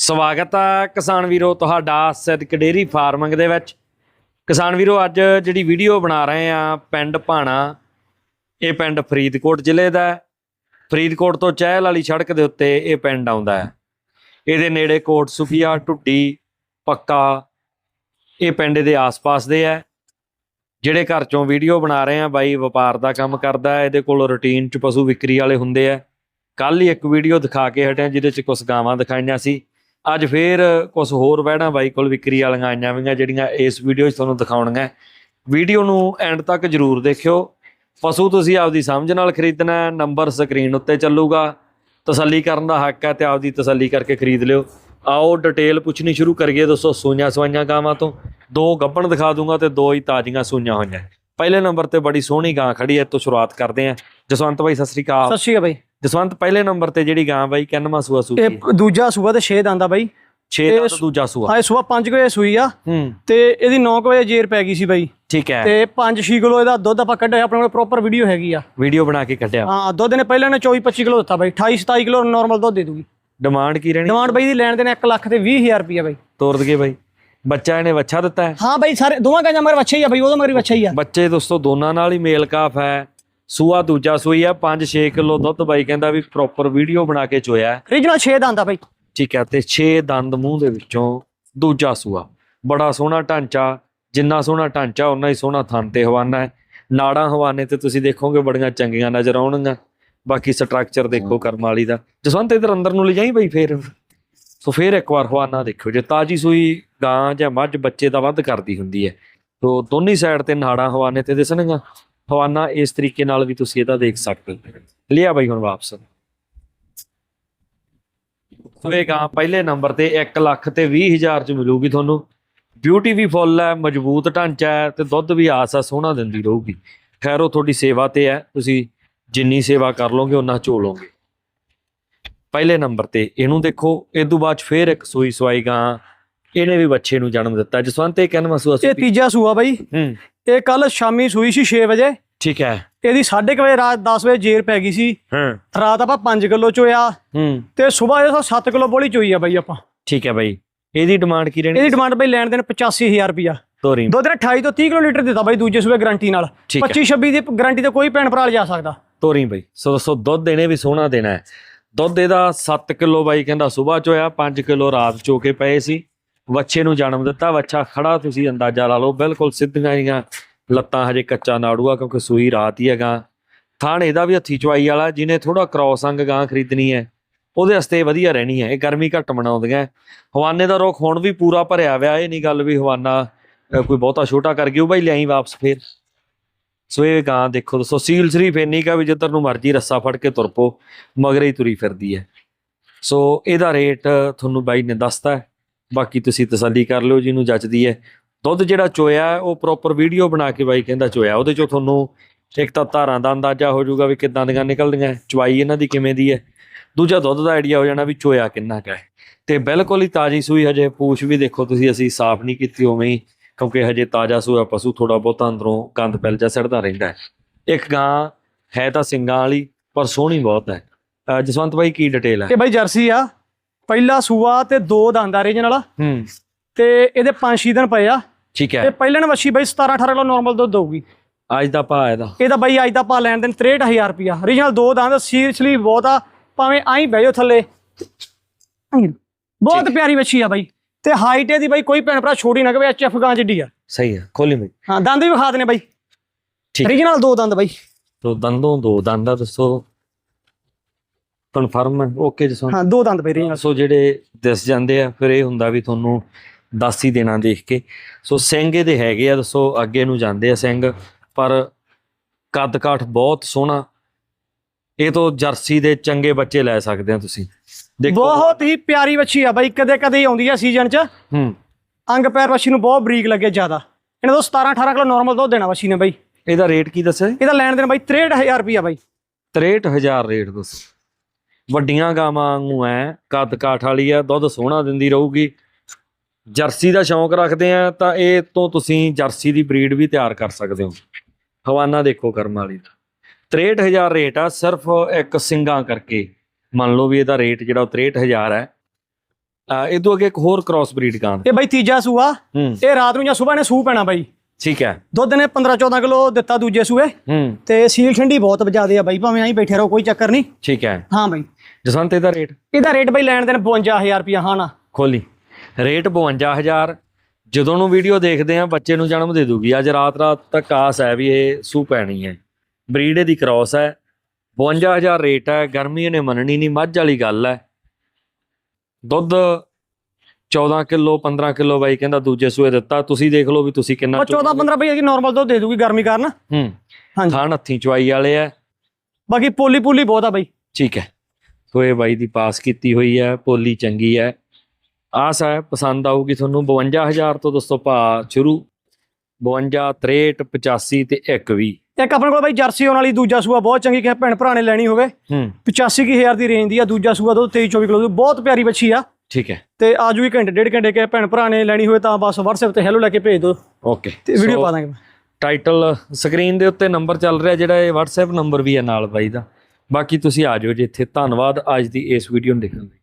ਸਵਾਗਤ ਹੈ ਕਿਸਾਨ ਵੀਰੋ ਤੁਹਾਡਾ ਸਿੱਧਕ ਡੇਰੀ ਫਾਰਮਿੰਗ ਦੇ ਵਿੱਚ। ਕਿਸਾਨ ਵੀਰੋ, ਅੱਜ ਜਿਹੜੀ ਵੀਡੀਓ ਬਣਾ ਰਹੇ ਆ ਪਿੰਡ ਭਾਣਾ, ਇਹ ਪਿੰਡ ਫਰੀਦਕੋਟ ਜ਼ਿਲ੍ਹੇ ਦਾ ਫਰੀਦਕੋਟ ਤੋਂ ਚਹਿਲ ਵਾਲੀ ਸੜਕ ਦੇ ਉੱਤੇ ਇਹ ਪਿੰਡ ਆਉਂਦਾ ਹੈ। ਇਹਦੇ ਨੇੜੇ ਕੋਟ ਸੁਖੀਆ ਢੁੱਡੀ, ਪੱਕਾ, ਇਹ ਪਿੰਡ ਦੇ ਆਸ-ਪਾਸ ਦੇ ਹੈ। ਜਿਹੜੇ ਘਰ ਚੋਂ ਵੀਡੀਓ ਬਣਾ ਰਹੇ ਆ, ਬਾਈ ਵਪਾਰ ਦਾ ਕੰਮ ਕਰਦਾ ਹੈ। ਇਹਦੇ ਕੋਲ ਰੁਟੀਨ ਚ ਪਸ਼ੂ ਵਿਕਰੀ ਵਾਲੇ ਹੁੰਦੇ ਆ। ਕੱਲ ਹੀ ਇੱਕ ਵੀਡੀਓ ਦਿਖਾ ਕੇ ਹਟਿਆ, ਜਿਹਦੇ ਚ ਕੁਝ ਗਾਵਾਂ ਦਿਖਾਈਆਂ ਸੀ। ਅੱਜ ਫੇਰ ਕੁਝ ਹੋਰ ਵਹਿਣਾ ਬਾਈ ਕੋਲ ਵਿਕਰੀ ਵਾਲੀਆਂ ਆਈਆਂ ਵੀਆਂ ਜਿਹੜੀਆਂ ਇਸ ਵੀਡੀਓ 'ਚ ਤੁਹਾਨੂੰ ਦਿਖਾਉਣੀਆਂ। ਵੀਡੀਓ ਨੂੰ ਐਂਡ ਤੱਕ ਜਰੂਰ ਦੇਖਿਓ। ਪਸ਼ੂ ਤੁਸੀਂ ਆਪਦੀ ਸਮਝ ਨਾਲ ਖਰੀਦਣਾ ਨੰਬਰ ਸਕਰੀਨ ਉੱਤੇ ਚੱਲੂਗਾ। ਤਸੱਲੀ ਕਰਨ ਦਾ ਹੱਕ ਹੈ ਤੇ ਆਪਦੀ ਤਸੱਲੀ ਕਰਕੇ ਖਰੀਦ ਲਿਓ। ਆਓ ਡਿਟੇਲ ਪੁੱਛਣੀ ਸ਼ੁਰੂ ਕਰੀਏ ਦੋਸਤੋ, ਸੂਈਆਂ ਸਵਾਈਆਂ ਗਾਵਾਂ ਤੋਂ। ਦੋ ਗੱਬਣ ਦਿਖਾ ਦੂੰਗਾ ਤੇ ਦੋ ਹੀ ਤਾਜ਼ੀਆਂ ਸੂਈਆਂ ਹੋਈਆਂ। ਪਹਿਲੇ ਨੰਬਰ ਤੇ ਬੜੀ ਸੋਹਣੀ ਗਾਂ ਖੜੀ ਹੈ ਤੋਂ ਸ਼ੁਰੂਆਤ ਕਰਦੇ ਹਾਂ। ਜਸਵੰਤ ਭਾਈ ਸਤਿ ਸ੍ਰੀ ਅਕਾਲ। ਸਤਿ ਸ਼੍ਰੀ ਅਕਾਲ ਬਾਈ। ਜਸਵੰਤ ਪਹਿਲੇ ਨੰਬਰ ਤੇ ਜਿਹੜੀ ਗਾਂ ਬਾਈ ਕਿੰਨਵਾਂ ਸੂਆ ਸੂਈ ਇਹ ਦੂਜਾ ਸੂਆ ਤੇ 6 ਦੰਦਾ ਬਾਈ। 6 ਦਾ ਤਾਂ ਦੂਜਾ ਸੂਆ। ਹਾਂ ਇਹ ਸੂਆ 5 ਵਜੇ ਸੂਈ ਆ। ਹੂੰ। ਤੇ ਇਹਦੀ 9 ਵਜੇ ਜੇਰ ਪੈ ਗਈ ਸੀ ਬਾਈ। ਠੀਕ ਹੈ। ਤੇ 5-6 ਕਿਲੋ ਇਹਦਾ ਦੁੱਧ ਆਪਾਂ ਕੱਢਿਆ ਆਪਣੇ ਕੋਲ ਪ੍ਰੋਪਰ ਵੀਡੀਓ ਹੈਗੀ ਆ। ਵੀਡੀਓ ਬਣਾ ਕੇ ਕੱਢਿਆ। ਹਾਂ ਦੁੱਧ ਨੇ ਪਹਿਲਾਂ ਨੇ 24-25 ਕਿਲੋ ਦਿੱਤਾ ਬਾਈ। 28-27 ਕਿਲੋ ਨਾਰਮਲ ਦੁੱਧ ਦੇ ਦੂਗੀ। ਡਿਮਾਂਡ ਕੀ ਰਹਿਣੀ? ਡਿਮਾਂਡ ਬਾਈ ਦੀ ਲੈਣ ਦੇ ਨੇ 1 ਲੱਖ ਤੇ 20000 ਰੁਪਿਆ ਬਾਈ। ਤੋਰ ਦਗੇ ਬਾਈ। ਬੱਚਾ ਇਹਨੇ ਵੱਛਾ ਦਿੱਤਾ ਹੈ। ਹਾਂ ਬਾਈ ਸਾਰੇ ਦੋਵਾਂ ਗਾਂਜਾਂ ਮਗਰ ਵੱਛਾ ਹੀ ਆ ਬਾਈ ਉਹਦਾ ਮਗਰ ਵੱਛਾ ਹੀ ਆ। ਬੱਚੇ ਦੋਸਤੋ ਦੋਨਾਂ ਨਾਲ ਹੀ ਮੇਲ ਕਾਫ ਹੈ। ਸੂਆ ਦੂਜਾ ਸੂਈ ਆ 5-6 ਕਿਲੋ ਦੁੱਧ ਬਾਈ ਕਹਿੰਦਾ ਵੀ ਪ੍ਰੋਪਰ ਵੀਡੀਓ ਬਣਾ ਕੇ ਚੋਇਆ। ਰੀਜਨਲ 6 ਦੰਦਾ ਬਾਈ। ਠੀਕ ਹੈ ਤੇ 6 ਦੰਦ ਮੂੰਹ ਦੇ ਵਿੱਚੋਂ ਦੂਜਾ ਸੂਆ। ਬੜਾ ਸੋਹਣਾ ਢਾਂਚਾ ਜਿੰਨਾ ਸੋਹਣਾ ਢਾਂਚਾ ਉਨਾ ਹੀ ਸੋਹਣਾ ਥਣ ਤੇ ਹਵਾਨਾ ਹੈ। ਨਾੜਾਂ ਹਵਾਨੇ ਤੇ ਤੁਸੀਂ ਦੇਖੋਗੇ ਬੜੀਆਂ ਚੰਗੀਆਂ ਨਜ਼ਰ ਆਉਣਗੀਆਂ। ਬਾਕੀ ਸਟਰਕਚਰ ਦੇਖੋ ਕਰਮ ਵਾਲੀ ਦਾ। ਜਸਵੰਤ ਇਧਰ ਅੰਦਰ ਨੂੰ ਲੈ ਜਾਈ ਬਈ ਫੇਰ। ਸੋ ਫੇਰ ਇੱਕ ਵਾਰ ਹਵਾਨਾ ਦੇਖਿਓ। ਜੇ ਤਾਜੀ ਸੂਈ ਗਾਂ ਜਾਂ ਮੱਝ ਬੱਚੇ ਦਾ ਵੱਧ ਕਰਦੀ ਹੁੰਦੀ ਹੈ। ਸੋ ਦੋਨੀ ਸਾਈਡ ਤੇ ਨਾੜਾਂ ਹਵਾਨੇ ਤੇ ਦਿਸਣਗੀਆਂ। ਹਵਾਨਾ ਇਸ ਤਰੀਕੇ ਨਾਲ ਵੀ ਤੁਸੀਂ ਇਹਦਾ ਦੇਖ ਸਕਦੇ ਹੋ। ਲਿਆ ਬਾਈ ਹੁਣ ਵਾਪਸ। ਸੋ ਇਹ ਗਾਂ ਪਹਿਲੇ ਨੰਬਰ ਤੇ 1 ਲੱਖ ਤੇ 20 ਹਜ਼ਾਰ ਚ ਮਿਲੂਗੀ ਤੁਹਾਨੂੰ। ਬਿਊਟੀ ਵੀ ਫੁੱਲ ਹੈ, ਮਜ਼ਬੂਤ ਢਾਂਚਾ ਹੈ ਤੇ ਦੁੱਧ ਵੀ ਆਸ ਆ ਸੋਹਣਾ ਦਿੰਦੀ ਰਹੂਗੀ। ਖੈਰ, ਉਹ ਤੁਹਾਡੀ ਸੇਵਾ ਤੇ ਹੈ। ਤੁਸੀਂ ਜਿੰਨੀ ਸੇਵਾ ਕਰ ਲੋਗੇ ਉਹਨਾਂ ਝੋਲੋਗੇ। ਪਹਿਲੇ ਨੰਬਰ ਤੇ ਇਹਨੂੰ ਦੇਖੋ। ਇਹ ਤੋਂ ਬਾਅਦ ਫੇਰ ਇੱਕ ਸੂਈ ਸਵਾਈ ਗਾਂ। ਇਹਨੇ ਵੀ ਬੱਚੇ ਨੂੰ ਜਨਮ ਦਿੱਤਾ। ਜਸਵੰਤ ਇਹ ਕਹਿੰਦਾ ਸੂਆ ਇਹ ਤੀਜਾ ਸੂਆ ਬਾਈ। ਹੂੰ। ਇਹ ਕੱਲ ਸ਼ਾਮੀ ਸੂਈ ਸੀ 6 ਵਜੇ। ਠੀਕ ਹੈ। ਇਹਦੀ 6:30 ਵਜੇ ਰਾਤ 10 ਵਜੇ ਜੇਰ ਪੈ ਗਈ ਸੀ। ਹਾਂ। ਰਾਤ ਆਪਾਂ 5 ਕਿਲੋ ਚੋਇਆ। ਹੂੰ। ਤੇ ਸਵੇਰ ਇਹ 7 ਕਿਲੋ ਬੋਲੀ ਚੋਈ ਆ ਬਾਈ ਆਪਾਂ। ਠੀਕ ਹੈ ਬਾਈ। ਇਹਦੀ ਡਿਮਾਂਡ ਕੀ ਰਹਿਣੀ ਇਹਦੀ ਡਿਮਾਂਡ ਬਾਈ ਲੈਣ ਦੇਣ 85000 ਰੁਪਿਆ ਤੋਰੀ। ਦੁੱਧ ਨੇ 28 ਤੋਂ 30 ਕਿਲੋ ਲੀਟਰ ਦਿੱਤਾ ਬਾਈ ਦੂਜੇ ਸੂਬੇ ਗਾਰੰਟੀ ਨਾਲ। ਠੀਕ ਹੈ। 25 26 ਦੀ ਗਾਰੰਟੀ ਤੇ ਕੋਈ ਭੈਣ ਭਰਾ ਲਿਜਾ ਸਕਦਾ। ਤੋਰੀ ਬਈ। ਸੋ ਸੋ ਦੁੱਧ ਇਹਨੇ ਵੀ ਸੋਹਣਾ ਦੇਣਾ ਹੈ। ਦੁੱਧ ਇਹਦਾ 7 ਕਿਲੋ ਬਾਈ ਕਹਿੰਦਾ ਸਵੇਰ ਚ ਹੋਇਆ 5 ਕਿਲੋ ਰਾਤ ਚੋ ਕੇ ਪਏ ਸੀ। ਬੱਚੇ ਨੂੰ ਜਨਮ ਦਿੱਤਾ ਬੱਚਾ ਖੜਾ ਤੁਸੀਂ ਅੰਦਾਜ਼ਾ ਲਾ ਲਓ, ਬਿਲਕੁਲ ਸਿੱਧੀਆਂ ਜੀਆਂ ਲੱਤਾਂ ਹਜੇ ਕੱਚਾ ਨਾੜੂਆ ਕਿਉਂਕਿ ਸੂਈ ਰਾਤ ਹੀ ਹੈਗਾ। ਥਾਣ ਇਹਦਾ ਵੀ ਹੱਥੀ ਚਵਾਈ ਵਾਲਾ, ਜਿਹਨੇ ਥੋੜਾ ਕ੍ਰੋਸ ਅੰਗ ਗਾਂ ਖਰੀਦਣੀ ਹੈ, ਉਹਦੇ ਵਾਸਤੇ ਵਧੀਆ ਰਹਿਣੀ ਹੈ, ਇਹ ਗਰਮੀ ਘੱਟ ਮਨਾਉਂਦੀਆਂ ਹਵਾਨੇ ਦਾ ਰੁੱਖ ਹੁਣ ਵੀ ਪੂਰਾ ਭਰਿਆ ਹੋਇਆ, ਇਹ ਨਹੀਂ ਗੱਲ ਵੀ ਹਵਾਨਾ ਕੋਈ ਬਹੁਤਾ ਛੋਟਾ ਕਰ ਗਿਓ ਬਾਈ, ਲਿਆਈ ਵਾਪਸ ਫੇਰ। ਸੋ ਇਹ ਗਾਂ ਦੇਖੋ ਦੋਸਤੋ ਸੀਲ ਸ਼ਰੀਫ ਇੰਨੀ ਕਾ ਵੀ ਜਿੱਧਰ ਨੂੰ ਮਰਜ਼ੀ ਰੱਸਾ ਫੜ ਕੇ ਤੁਰ ਪੋ ਮਗਰੇ ਹੀ ਤੁਰੀ ਫਿਰਦੀ ਹੈ। ਸੋ ਇਹਦਾ ਰੇਟ ਤੁਹਾਨੂੰ ਬਾਈ ਨੇ ਦੱਸਤਾ ਬਾਕੀ ਤੁਸੀਂ ਤਸੱਲੀ ਕਰ ਲਿਓ ਜਿਹਨੂੰ ਜੱਚਦੀ ਹੈ। ਦੁੱਧ ਜਿਹੜਾ ਚੋਇਆ, ਉਹ ਪ੍ਰੋਪਰ ਵੀਡੀਓ ਬਣਾ ਕੇ ਬਾਈ ਕਹਿੰਦਾ ਚੋਇਆ। ਉਹਦੇ ਚੋਂ ਤੁਹਾਨੂੰ ਇੱਕ ਤਾਂ ਧਾਰਾਂ ਦਾ ਅੰਦਾਜ਼ਾ ਹੋ ਜਾਊਗਾ ਵੀ ਕਿੱਦਾਂ ਦੀਆਂ ਨਿਕਲਦੀਆਂ। ਚਵਾਈ ਇਹਨਾਂ ਦੀ ਕਿਵੇਂ ਦੀ ਹੈ। ਦੂਜਾ ਦੁੱਧ ਦਾ ਆਈਡੀਆ ਹੋ ਜਾਣਾ ਵੀ ਚੋਇਆ ਕਿੰਨਾ ਕੁ ਹੈ। ਤੇ ਬਿਲਕੁਲ ਹੀ ਤਾਜੀ ਸੂਈ ਹਜੇ ਪੂਛ ਵੀ ਦੇਖੋ ਤੁਸੀਂ, ਅਸੀਂ ਸਾਫ਼ ਨਹੀਂ ਕੀਤੀ ਉਵੇਂ ਹੀ, ਕਿਉਂਕਿ ਹਜੇ ਤਾਜ਼ਾ ਸੂਆ ਪਸ਼ੂ ਥੋੜਾ ਬਹੁਤਾ ਅੰਦਰੋਂ ਗੰਦ ਪੈਲ ਜਾ ਸੜਦਾ ਰਹਿੰਦਾ ਇੱਕ ਗਾਂ ਹੈ ਤਾਂ ਸਿੰਗਾਂ ਵਾਲੀ, ਪਰ ਸੋਹਣੀ ਬਹੁਤ ਹੈ। ਜਸਵੰਤ ਬਾਈ ਕੀ ਡਿਟੇਲ ਹੈ? ਇਹ ਬਾਈ ਜਰਸੀ ਆ। ਪਹਿਲਾ ਸੂਆ ਤੇ ਦੋ ਦੰਦਾ ਰੀਜਨਲ ਹੂੰ। ਤੇ ਇਹਦੇ 5-6 ਦਿਨ ਪਏ ਆ। ਠੀਕ ਤੇ ਹੈ। ਪਹਿਲੇ ਨੇ ਵੱਛੀ ਬਾਈ 17-18 ਕਿਲੋ ਨਾਰਮਲ ਦੁੱਧ ਦਊਗੀ। ਅੱਜ ਦਾ ਭਾਅ ਇਹਦਾ। ਇਹਦਾ ਬਾਈ ਅੱਜ ਦਾ ਪਾ ਲੈਣ ਦੇਣ 63000 ਰੁਪਿਆ ਰੀਜਨਲ ਦੋ ਦੰਦ ਸੀਰੀਅਸਲੀ ਬਹੁਤ ਆ। ਭਾਵੇਂ ਆਈ ਬਹਿ ਜਾਓ ਥੱਲੇ। ਬਹੁਤ ਪਿਆਰੀ ਵੱਛੀ ਆ ਬਾਈ। ਤੇ ਹਾਈਟ ਇਹਦੀ ਬਾਈ ਕੋਈ ਭੈਣ ਭਰਾ ਛੋਟੀ ਨਾ ਕਵੇ ਐਚਐਫ ਗਾਂ ਜਿੱਡੀ ਆ। ਸਹੀ ਹੈ ਖੋਲੀ ਬਈ। ਹਾਂ ਦੰਦ ਵੀ ਵਿਖਾ ਦਨੇ ਬਾਈ। ਠੀਕ। ਰੀਜਨਲ ਦੋ ਦੰਦ ਬਾਈ। ਤੋ ਦੰਦੋਂ ਦੋ ਦੰਦਾ ਦੱਸੋ। ਕਨਫਰਮ ਹੈ ਓਕੇ ਜਸਵੰਤ ਹਾਂ ਦੋ ਦੰਦ ਬਾਈ ਰੀਜਨਲ ਸੋ ਜਿਹੜੇ ਦਿਸ ਜਾਂਦੇ ਆ ਫਿਰ ਇਹ ਹੁੰਦਾ ਵੀ ਤੁਹਾਨੂੰ ਦੱਸ ਹੀ ਦੇਣਾ ਦੇਖ ਕੇ। ਸੋ ਸਿੰਘ ਇਹਦੇ ਹੈਗੇ ਆ ਦੱਸੋ ਅੱਗੇ ਨੂੰ ਜਾਂਦੇ ਆ ਸਿੰਘ ਪਰ ਕੱਦ ਕਾਠ ਬਹੁਤ ਸੋਹਣਾ। ਇਹ ਤੋਂ ਜਰਸੀ ਦੇ ਚੰਗੇ ਬੱਚੇ ਲੈ ਸਕਦੇ ਆ ਤੁਸੀਂ। ਦੇਖੋ। ਬਹੁਤ ਹੀ ਪਿਆਰੀ ਵੱਛੀ ਆ ਬਾਈ ਕਦੇ ਕਦੇ ਆਉਂਦੀ ਆ ਸੀਜ਼ਨ 'ਚ। ਹੂੰ। ਅੰਗ ਪੈਰ ਵੱਛੀ ਨੂੰ ਬਹੁਤ ਬਰੀਕ ਲੱਗੇ ਜ਼ਿਆਦਾ। ਇਹਨਾਂ ਤੋਂ 17 18 ਕਿਲੋ ਨਾਰਮਲ ਦੁੱਧ ਦੇਣਾ ਵੱਛੀ ਨੇ ਬਾਈ। ਇਹਦਾ ਰੇਟ ਕੀ ਦੱਸਿਆ ਇਹਦਾ ਲੈਣ ਦੇਣ ਬਾਈ 63000 ਰੁਪਿਆ ਬਾਈ। 63000 ਰੇਟ ਦੱਸੋ। ਵੱਡੀਆਂ ਗਾਵਾਂ ਵਾਂਗੂ ਐ ਕੱਦ ਕਾਠ ਵਾਲੀ ਆ ਦੁੱਧ ਸੋਹਣਾ ਦਿੰਦੀ ਰਹੂਗੀ। ਜਰਸੀ ਦਾ ਸ਼ੌਂਕ ਰੱਖਦੇ ਆ ਤਾਂ ਇਹ ਤੋਂ ਤੁਸੀਂ ਜਰਸੀ ਦੀ ਬਰੀਡ ਵੀ ਤਿਆਰ ਕਰ ਸਕਦੇ ਹੋ। ਹਵਾਨਾ ਦੇਖੋ ਕਰਮ ਵਾਲੀ ਦਾ। 63000 ਰੇਟ ਆ ਸਿਰਫ ਇੱਕ ਸਿੰਗਾਂ ਕਰਕੇ। ਮੰਨ ਲਓ ਵੀ ਇਹਦਾ ਰੇਟ ਜਿਹੜਾ ਉਹ 63000 ਹੈ ਇਹ ਤੋਂ ਅੱਗੇ ਇੱਕ ਹੋਰ ਕ੍ਰਾਸ ਬਰੀਡ ਗਾਂ ਇਹ ਬਾਈ ਤੀਜਾ ਸੂਆ। ਇਹ ਰਾਤ ਨੂੰ ਜਾਂ ਸਵੇਰ ਨੇ ਸੂ ਪੈਣਾ ਬਾਈ। ਠੀਕ ਹੈ ਦੁੱਧ ਨੇ 15 14 ਕਿਲੋ ਦਿੱਤਾ ਦੂਜੇ ਸੂਏ। ਤੇ ਸੀਲ ਠੰਡੀ ਬਹੁਤ ਵਜਾਦੇ ਆ ਬਾਈ ਭਾਵੇਂ ਆਈ ਬੈਠੇ ਰਹੋ ਕੋਈ ਚੱਕਰ ਨਹੀਂ। ਠੀਕ ਹੈ ਹਾਂ ਬਾਈ। ਜਸਵੰਤ ਇਹਦਾ ਰੇਟ ਇਹਦਾ ਰੇਟ ਬਾਈ ਲੈਣ ਦੇਣ 52000 ਰੁਪਿਆ ਹਾਂ ਨਾ। ਖੋਲੀ। ਰੇਟ 52000 ਜਦੋਂ ਨੂੰ ਵੀਡੀਓ ਦੇਖਦੇ ਆ ਬੱਚੇ ਨੂੰ ਜਨਮ ਦੇ ਦੂਗੀ। ਅੱਜ ਰਾਤ ਰਾਤ ਤੱਕ ਆਸ ਹੈ ਵੀ ਇਹ ਸੂ ਪੈਣੀ ਹੈ। ਬਰੀਡ ਇਹਦੀ ਕ੍ਰਾਸ ਹੈ। 52000 ਰੇਟ ਹੈ। ਗਰਮੀ ਇਹਨੇ ਮੰਨਣੀ ਨਹੀਂ। ਮੱਝ ਵਾਲੀ ਗੱਲ ਹੈ। ਦੁੱਧ 14 ਕਿਲੋ 15 ਕਿਲੋ ਬਾਈ ਕਹਿੰਦਾ ਦੂਜੇ ਸੂਏ ਦਿੱਤਾ। ਤੁਸੀਂ ਦੇਖ ਲਓ ਵੀ ਤੁਸੀਂ ਕਿੰਨਾ ਉਹ 14 15 ਬਈ ਇਹਦੀ ਨਾਰਮਲ ਦੁੱਧ ਦੇ ਦੂਗੀ ਗਰਮੀ ਕਾਰਨ। ਹੂੰ। ਹਾਂਜੀ। ਥਾਣ ਹੱਥੀਂ ਚਵਾਈ ਵਾਲੇ ਆ। ਬਾਕੀ ਪੋਲੀ ਪੂਲੀ ਬਹੁਤ ਆ ਬਾਈ। ਠੀਕ ਹੈ। ਸੋ ਇਹ ਬਾਈ ਦੀ ਪਾਸ ਕੀਤੀ ਹੋਈ ਹੈ ਪੋਲੀ ਚੰਗੀ ਹੈ। ਆਸ ਹੈ ਪਸੰਦ ਆਊਗੀ ਤੁਹਾਨੂੰ 52000 ਤੋਂ ਦੋਸਤੋ ਭਾ ਸ਼ੁਰੂ। 52 63 85 ਤੇ 120 ਇੱਕ ਆਪਣੇ ਕੋਲ ਬਾਈ ਜਰਸੀ ਆਉਣ ਵਾਲੀ ਦੂਜਾ ਸੂਆ ਬਹੁਤ ਚੰਗੀ ਕਿ ਭੈਣ ਭਰਾ ਨੇ ਲੈਣੀ ਹੋਵੇ। ਹੂੰ। 85000 ਦੀ ਰੇਂਜ ਦੀ ਆ ਦੂਜਾ ਸੂਆ ਦੁੱਧ 23 24 ਕਿਲੋ ਦੀ ਬਹੁਤ ਪਿਆਰੀ ਬੱਚੀ ਆ। ਠੀਕ ਹੈ। ਤੇ ਆ ਜੂਗੀ ਘੰਟੇ ਡੇਢ ਘੰਟੇ ਕੇ ਭੈਣ ਭਰਾ ਨੇ ਲੈਣੀ ਹੋਵੇ ਤਾਂ ਬਸ WhatsApp ਤੇ ਹੈਲੋ ਲੈ ਕੇ ਭੇਜ ਦਿਓ ਓਕੇ। ਤੇ ਵੀਡੀਓ ਪਾ ਦਾਂਗੇ। ਟਾਈਟਲ ਸਕਰੀਨ ਦੇ ਉੱਤੇ ਨੰਬਰ ਚੱਲ ਰਿਹਾ ਜਿਹੜਾ ਇਹ WhatsApp ਨੰਬਰ ਵੀ ਹੈ ਨਾਲ ਬਾਈ ਦਾ। ਬਾਕੀ ਤੁਸੀਂ ਆ ਜਾਓ ਜੀ ਇੱਥੇ। ਧੰਨਵਾਦ ਅੱਜ ਦੀ ਇਸ ਵੀਡੀਓ ਨੂੰ ਦੇਖਣ ਲਈ।